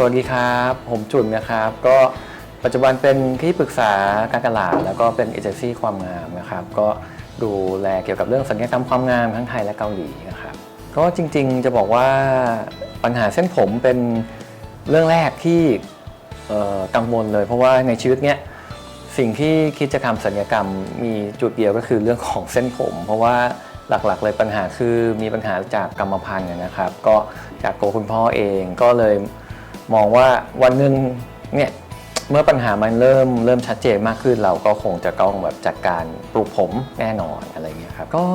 สวัสดีครับ ผมจุนนะครับ ก็ปัจจุบันเป็นที่ปรึกษาการตลาด แล้วก็เป็นเอเจนซี่ความงามนะครับ ก็ดูแลเกี่ยวกับเรื่องสัญญกรรมความงามทั้งไทยและเกาหลีนะครับ ก็จริงๆจะบอกว่าปัญหาเส้นผมเป็นเรื่องแรกที่กังวลเลย เพราะว่าในชีวิตเนี้ยสิ่งที่คิดจะทำสัญญกรรมมีจุดเดียวก็คือเรื่องของเส้นผม เพราะว่าหลักๆ เลยปัญหาคือมีปัญหาจากกรรมพันธุ์นะครับ ก็จากตัวคุณพ่อเองก็เลย มองว่าวันหนึ่งเนี่ยเมื่อปัญหามันเริ่มเริ่มชัดเจนมากขึ้นเราก็คงจะต้องแบบจัดการปลูกผมแน่นอนอะไรเงี้ยครับก็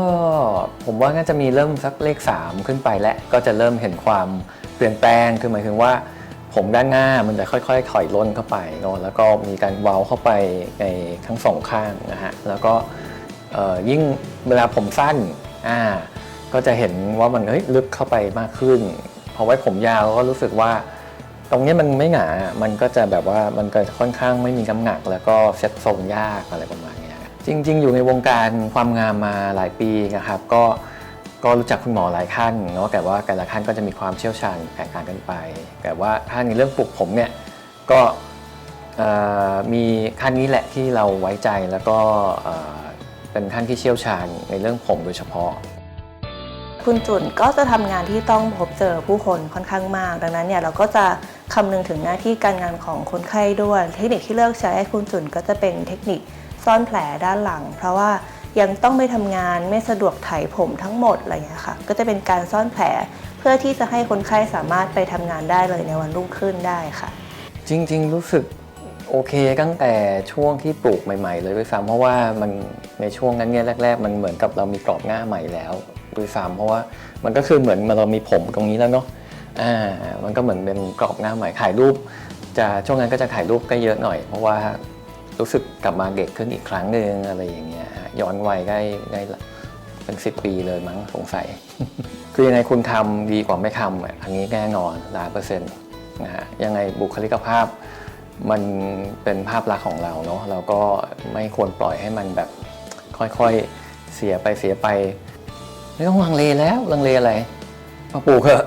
ผมว่าน่าจะมีเริ่มสักเลข 3 ขึ้นไปแล้วก็จะเริ่มเห็นความเปลี่ยนแปลงคือหมายถึงว่า ผมด้านหน้ามันจะค่อยๆถอยล่นเข้าไปเนอะแล้วก็มีการเว้าเข้าไปในทั้งสองข้างนะฮะแล้วก็ยิ่งเวลาผมสั้นอ่าก็จะเห็นว่ามันเฮ้ยลึกเข้าไปมากขึ้นพอไว้ผมยาวก็รู้สึกว่า ตรงนี้มันไม่หนา มันก็จะแบบว่ามันก็ค่อนข้างไม่มีน้ำหนัก แล้วก็เซ็ตทรงยากอะไรประมาณนี้จริง ๆ อยู่ในวงการความงามมาหลายปีนะครับ ก็ก็รู้จักคุณหมอหลายท่านเนาะแต่ว่าแต่ละท่านก็จะมีความเชี่ยวชาญแตกต่างกันไป แต่ว่าถ้าในเรื่องปลูกผมเนี่ยก็มีท่านนี้แหละที่เราไว้ใจแล้วก็เอ่อเป็นท่านที่เชี่ยวชาญในเรื่องผมโดยเฉพาะ คุณจุนก็จะทำงานที่ต้องพบเจอผู้คนค่อนข้างมาก ดังนั้นเนี่ยเราก็จะคำนึงถึงหน้าที่การงานของคนไข้ด้วย เทคนิคที่เลือกใช้ให้คุณจุนก็จะเป็นเทคนิคซ่อนแผลด้านหลัง เพราะว่ายังต้องไปทำงานไม่สะดวกไถผมทั้งหมดอะไรอย่างเงี้ค่ะก็จะเป็นการซ่อนแผลเพื่อที่จะให้คนไข้สามารถไปทำงานได้เลยในวันรุ่งขึ้นได้ค่ะ จริง ๆ รู้สึกโอเคตั้งแต่ช่วงที่ปลูกใหม่ ๆ เลยด้วยซ้ำเพราะว่ามันในช่วงนั้นเนี่ยแรก ๆ มันเหมือนกับเรามีกรอบหน้าใหม่แล้ว ด้วยซ้ำเพราะว่ามันก็คือเหมือนเรามีผมตรงนี้แล้วเนาะอ่ามันก็เหมือนเป็นกรอบหน้าใหม่ถ่ายรูป จะช่วงนั้นก็จะถ่ายรูปก็เยอะหน่อย เพราะว่ารู้สึกกลับมาเด็กขึ้นอีกครั้งหนึ่งอะไรอย่างเงี้ยย้อนวัยได้ได้เป็นสิบปีเลยมั้งสงสัย คือยังไงคุณทำดีกว่าไม่ทำอันนี้แน่นอนล้านเปอร์เซ็นต์นะฮะยังไงบุคลิกภาพมันเป็นภาพลักษณ์ของเราเนาะเราก็ไม่ควรปล่อยให้มันแบบค่อยๆเสียไปเสียไป ไม่ต้องลังเลแล้วลังเลอะไรมาปลูกเถอะ